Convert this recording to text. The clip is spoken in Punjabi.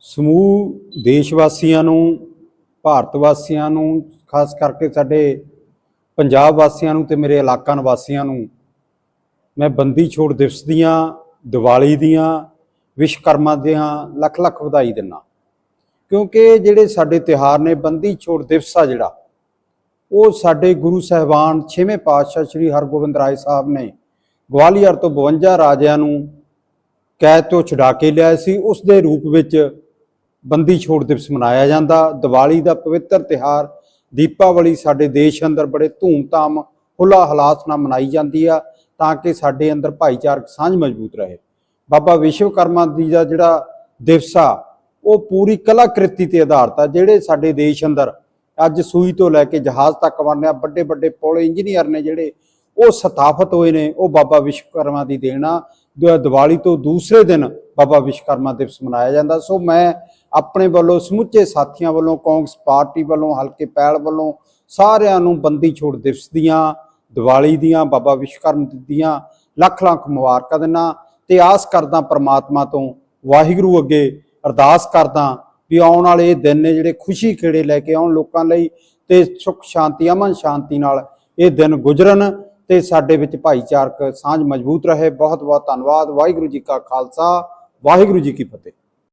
ਸਮੂਹ ਦੇਸ਼ ਵਾਸੀਆਂ ਨੂੰ, ਭਾਰਤ ਵਾਸੀਆਂ ਨੂੰ, ਖਾਸ ਕਰਕੇ ਸਾਡੇ ਪੰਜਾਬ ਵਾਸੀਆਂ ਨੂੰ ਤੇ ਮੇਰੇ ਇਲਾਕਾ ਨਿਵਾਸੀਆਂ ਨੂੰ, ਮੈਂ ਬੰਦੀ ਛੋੜ ਦਿਵਸ ਦੀਆਂ, ਦੀਵਾਲੀ ਦੀਆਂ, ਵਿਸ਼ਵਕਰਮਾ ਦੀਆਂ ਲੱਖ ਲੱਖ ਵਧਾਈ ਦਿੰਦਾ। ਕਿਉਂਕਿ ਜਿਹੜੇ ਸਾਡੇ ਤਿਉਹਾਰ ਨੇ, ਬੰਦੀ ਛੋੜ ਦਿਵਸ ਆ ਜਿਹੜਾ, ਉਹ ਸਾਡੇ ਗੁਰੂ ਸਾਹਿਬਾਨ ਛੇਵੇਂ ਪਾਤਸ਼ਾਹ ਸ੍ਰੀ ਹਰਗੋਬਿੰਦ ਰਾਏ ਸਾਹਿਬ ਨੇ ਗਵਾਲੀਅਰ ਤੋਂ 52 ਰਾਜਿਆਂ ਨੂੰ ਕੈਦ ਤੋਂ ਛੁਡਾ ਕੇ ਲਿਆਏ ਸੀ। ਉਸ ਦੇ ਰੂਪ ਵਿੱਚ ਬੰਦੀ ਛੋੜ ਦਿਵਸ ਮਨਾਇਆ ਜਾਂਦਾ। ਦੀਵਾਲੀ ਦਾ ਪਵਿੱਤਰ ਤਿਹਾਰ ਦੀਪਾਵਲੀ ਸਾਡੇ ਦੇਸ਼ ਅੰਦਰ ਬੜੇ ਧੂਮ-ਧਾਮ ਹੁਲਾ ਹਲਾਸ ਨਾਲ ਮਨਾਈ ਜਾਂਦੀ ਆ, ਤਾਂ ਕਿ ਸਾਡੇ ਅੰਦਰ ਭਾਈਚਾਰਕ ਸਾਂਝ ਮਜ਼ਬੂਤ ਰਹੇ। ਬਾਬਾ ਵਿਸ਼ਵਕਰਮਾ ਜੀ ਦਾ ਜਿਹੜਾ ਦਿਵਸ ਆ, ਉਹ ਪੂਰੀ ਕਲਾਕ੍ਰਿਤੀ ਤੇ ਆਧਾਰਿਤ ਆ, ਜਿਹੜੇ ਸਾਡੇ ਦੇਸ਼ ਅੰਦਰ ਅੱਜ ਸੂਈ ਤੋਂ ਲੈ ਕੇ ਜਹਾਜ਼ ਤੱਕ ਬਣਿਆ ਵੱਡੇ ਵੱਡੇ ਪੁਲ ਇੰਜੀਨੀਅਰ ਨੇ ਜਿਹੜੇ, ਉਹ ਸਥਾਪਿਤ ਹੋਏ ਨੇ, ਉਹ ਬਾਬਾ ਵਿਸ਼ਵਕਰਮਾ ਦੀ ਦੇਣਾ ਦੀਵਾਲੀ ਤੋਂ ਦੂਸਰੇ ਦਿਨ ਬਾਬਾ ਵਿਸ਼ਵਕਰਮਾ ਦਿਵਸ ਮਨਾਇਆ ਜਾਂਦਾ। ਸੋ ਮੈਂ ਆਪਣੇ ਵੱਲੋਂ, ਸਮੁੱਚੇ ਸਾਥੀਆਂ ਵੱਲੋਂ, ਕਾਂਗਰਸ ਪਾਰਟੀ ਵੱਲੋਂ, ਹਲਕੇ ਪੈਲ ਵੱਲੋਂ ਸਾਰਿਆਂ ਨੂੰ ਬੰਦੀ ਛੋੜ ਦਿਵਸ ਦੀਆਂ, ਦੀਵਾਲੀ ਦੀਆਂ, ਬਾਬਾ ਵਿਸ਼ਵਕਰਮ ਦੀਆਂ ਲੱਖ ਲੱਖ ਮੁਬਾਰਕਾਂ ਦਿੰਦਾ ਤੇ ਆਸ ਕਰਦਾ ਪ੍ਰਮਾਤਮਾ ਤੋਂ ਵਾਹਿਗੁਰੂ ਅੱਗੇ ਅਰਦਾਸ ਕਰਦਾ ਵੀ ਆਉਣ ਵਾਲੇ ਇਹ ਦਿਨ ਨੇ ਜਿਹੜੇ ਖੁਸ਼ੀ ਖੇੜੇ ਲੈ ਕੇ ਆਉਣ ਲੋਕਾਂ ਲਈ ਤੇ ਸੁਖ ਸ਼ਾਂਤੀ, ਅਮਨ ਸ਼ਾਂਤੀ ਨਾਲ ਇਹ ਦਿਨ ਗੁਜ਼ਰਨ। ਤੇ ਸਾਡੇ ਵਿੱਚ ਭਾਈਚਾਰਕ ਸਾਂਝ ਮਜ਼ਬੂਤ ਰਹੇ। ਬਹੁਤ ਬਹੁਤ ਧੰਨਵਾਦ। ਵਾਹਿਗੁਰੂ ਜੀ ਕਾ ਖਾਲਸਾ। ਵਾਹਿਗੁਰੂ ਜੀ ਕੀ ਫਤਿਹ।